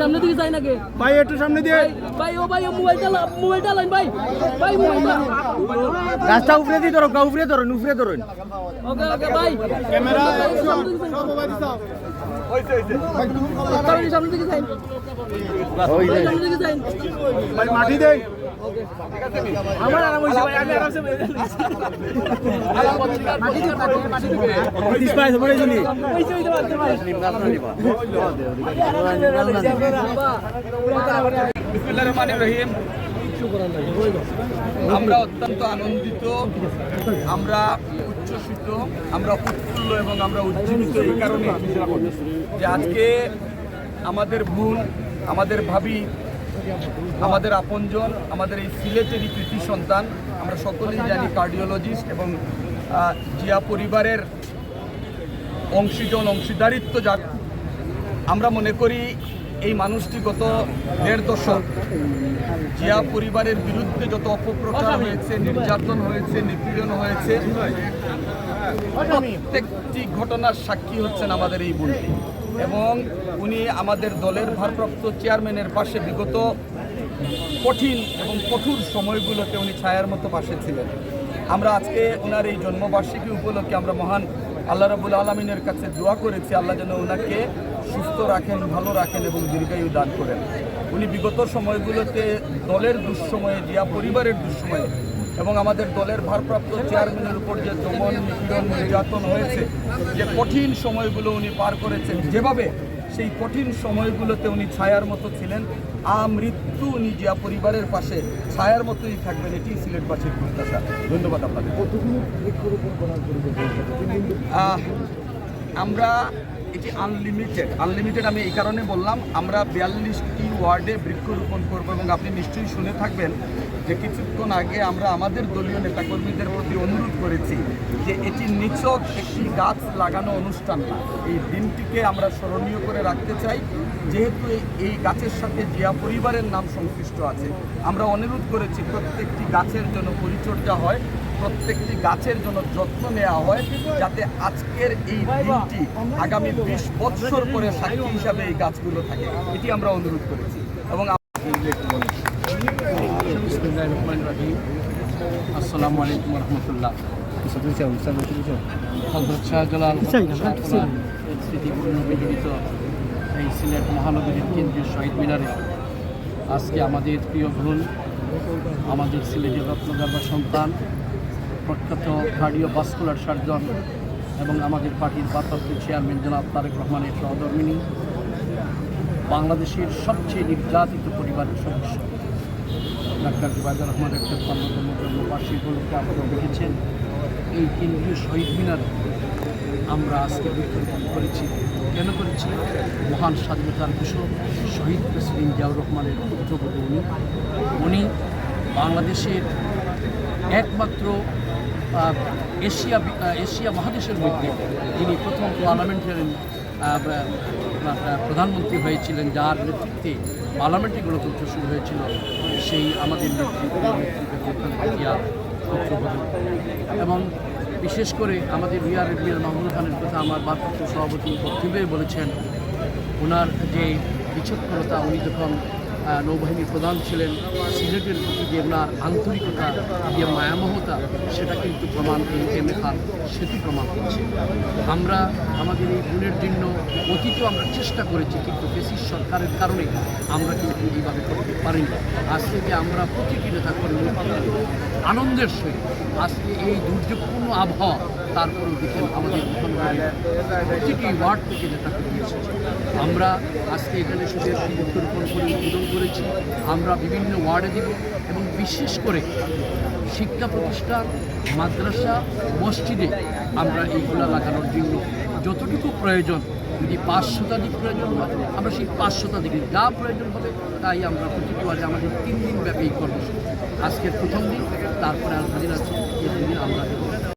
সামনে দিকে যাই নাকি ভাই, একটু সামনে দিয়ে। ভাই ও ভাই মোবাইল চালা মোবাইল চালান ভাই ভাই মোবাইল গাছটা উপরে দিয়ে ধরো, উপরে ধরুন উপরে ধরুন ওকে ওকে ভাই ক্যামেরা আমরা অত্যন্ত আনন্দিত আমরা উচ্ছ্বসিত আমরা উৎফুল্ল এবং আমরা উজ্জীবিত এই কারণে যে আজকে আমাদের ভুল, আমাদের ভাবি, আমাদের আপনজন, আমাদের এই সিলেটেরই কৃতি সন্তান, আমরা সকলেই জানি কার্ডিওলজিস্ট এবং জিয়া পরিবারের অংশীজন, অংশীদারিত্ব যার আমরা মনে করি এই মানুষটি গত দেড় দশক জিয়া পরিবারের বিরুদ্ধে যত অপপ্রচার হয়েছে, নির্যাতন হয়েছে, নিপীড়ন হয়েছে প্রত্যেকটি ঘটনার সাক্ষী হচ্ছেন আমাদের এই বোনটি এবং উনি আমাদের দলের ভারপ্রাপ্ত চেয়ারম্যানের পাশে বিগত কঠিন এবং কঠোর সময়গুলোতে উনি ছায়ার মতো পাশে ছিলেন। আমরা আজকে ওনার এই জন্মবার্ষিকী উপলক্ষে আমরা মহান আল্লাহ রাবুল আলমিনের কাছে দোয়া করেছি, আল্লাহ যেন ওনাকে সুস্থ রাখেন, ভালো রাখেন এবং দীর্ঘায়ু দান করেন। উনি বিগত সময়গুলোতে দলের দুঃসময়ে, জিয়া পরিবারের দুঃসময়ে এবং আমাদের দলের ভারপ্রাপ্ত চেয়ারম্যানের উপর যে দমন নিপীড়ন নির্যাতন হয়েছে, যে কঠিন সময়গুলো উনি পার করেছেন, যেভাবে সেই কঠিন সময়গুলোতে উনি ছায়ার মতো ছিলেন, আমৃত্যু উনি জিয়া পরিবারের পাশে ছায়ার মতোই থাকবেন, এটি সিলেটবাসীর প্রত্যাশা। ধন্যবাদ আপনাদের। আমরা এটি আনলিমিটেড আনলিমিটেড আমি এই কারণে বললাম, আমরা বিয়াল্লিশটি ওয়ার্ডে বৃক্ষরোপণ করব এবং আপনি নিশ্চয়ই শুনে থাকবেন যে কিছুক্ষণ আগে আমরা আমাদের দলীয় নেতাকর্মীদের প্রতি অনুরোধ করেছি যে এটি নিচক একটি গাছ লাগানো অনুষ্ঠান না। এই দিনটিকে আমরা স্মরণীয় করে রাখতে চাই। যেহেতু এই- গাছের সাথে জিয়া পরিবারের নাম সংশ্লিষ্ট আছে, আমরা অনুরোধ করেছি প্রত্যেকটি গাছের জন্য পরিচর্যা হয়, প্রত্যেকটি গাছের জন্য যত্ন নেওয়া হয়, যাতে আজকের এই দিনটি আগামী বিশ বৎসর পরে সাক্ষী হিসাবে এই গাছগুলো থাকে। এটি আমরা অনুরোধ করেছি। এবং আসসালামু আলাইকুম রহমতুল্লাহ। হজরত শাহজালাল শাহজালাল স্মৃতিপূর্ণ বিজড়িত এই সিলেট মহানগরীর কেন্দ্রীয় শহীদ মিনারে আজকে আমাদের প্রিয় বোন আমাদের সিলেটের রত্নগর্ভা সন্তান প্রখ্যাত কার্ডিও ভাস্কুলার সার্জন এবং আমাদের পার্টির ভারপ্রাপ্ত চেয়ারম্যান জনাব তারেক রহমানের সহধর্মিনী বাংলাদেশের সবচেয়ে নির্যাতিত পরিবারের সদস্য। ডাক্তার জুবাইদুর রহমান একটা অন্যতম জন্মবার্ষিকী উপলক্ষে আপনারা দেখেছেন। এই কেন্দ্রীয় শহীদ মিনার আমরা আজকে বৃক্ষরোপণ করেছি। কেন করেছি? মহান স্বাধীনতার ঘোষক শহীদ প্রেসিডেন্ট জিয়াউর রহমানের পুত্রবধূ উনি। উনি বাংলাদেশের একমাত্র এশিয়া এশিয়া মহাদেশের মধ্যে যিনি প্রথম পার্লামেন্টারি প্রধানমন্ত্রী হয়েছিলেন, যার নেতৃত্বে পার্লামেন্টে গণতন্ত্র শুরু হয়েছিল, সেই আমাদের নেতৃত্বে এবং বিশেষ করে আমাদের বিআর এডমির মাহমুদ খানের কথা আমার বার্তা সভাপতি বক্তব্যে বলেছেন, ওনার যে বিচক্ষণতা, উনি যখন নৌবাহিনীর প্রধান ছিলেন সিলেটের প্রতি যে ওনার আন্তরিকতা যে মায়ামহতা, সেটা কিন্তু প্রমাণ এই এম এ খান সেটি প্রমাণ করছে। আমরা আমাদের এই গুণের জন্য অতীতেও আমরা চেষ্টা করেছি, কিন্তু ব্রিটিশ সরকারের কারণে আমরা কিন্তু এইভাবে করতে পারিনি। আজকে যে আমরা প্রতিটি নেতা কর্মী আনন্দের সহিত আজকে এই দুর্যোগপূর্ণ আবহাওয়া তারপরেও দেখেন আমাদের প্রতিটি ওয়ার্ড থেকে নেতা কর্মী আমরা আজকে এখানে শুধু একটি করে উদ্বোধন করেছি, আমরা বিভিন্ন ওয়ার্ডে দিব এবং বিশেষ করে শিক্ষা প্রতিষ্ঠান, মাদ্রাসা, মসজিদে আমরা এইগুলো লাগানোর জন্য যতটুকু প্রয়োজন, যদি পাঁচ শতাধিক প্রয়োজন হয়, আমরা সেই পাঁচ শতাধিক যা প্রয়োজন হবে তাই আমরা প্রতিটি ওয়ার্ডে আমাদের তিন দিন ব্যাপী কর্মসূচি। আজকের প্রথম দিন, তারপরে আর দিন আছে এই দুদিন আমরা